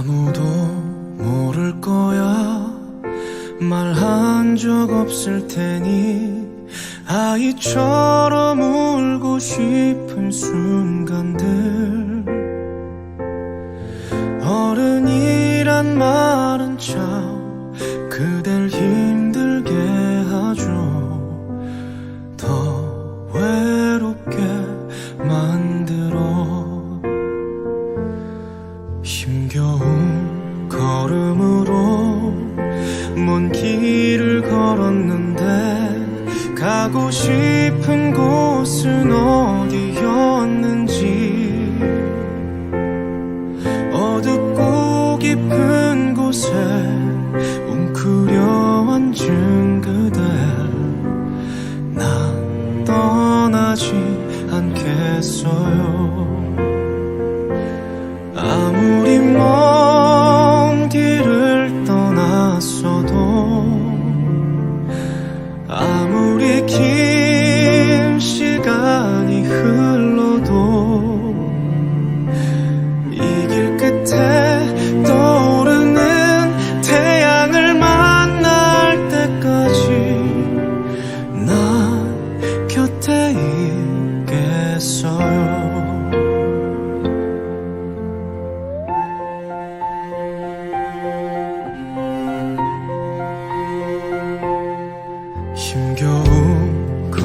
아무도 모를 거야. 말한 적 없을 테니 아이처럼 울고 싶은 순간들. 어른이란 말은 참 그대 힘겨운 걸음으로 먼 길을 걸었는데 가고 싶은 곳은 어디였는지 어둡고 깊은 곳에 아무리 먼 길을 떠났어도 아무리 긴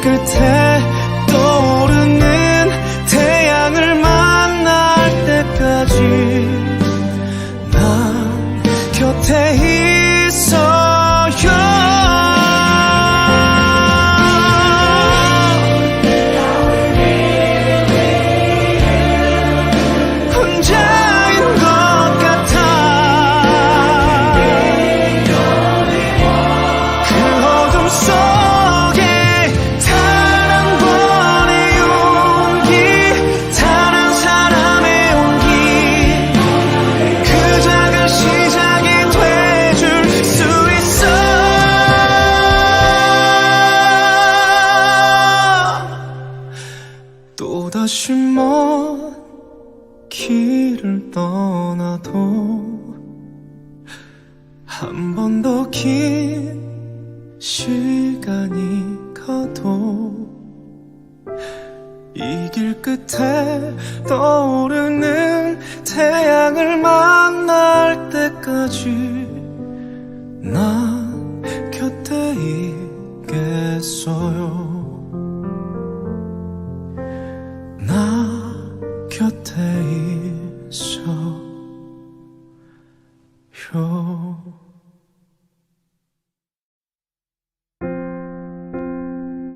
끝에 떠오르는 태양을 만날 때까지 난 곁에 다시 먼 길을 떠나도 한 번 더 긴 시간이 가도 이 길 끝에 떠오르는 태양을 만날 때까지 난 有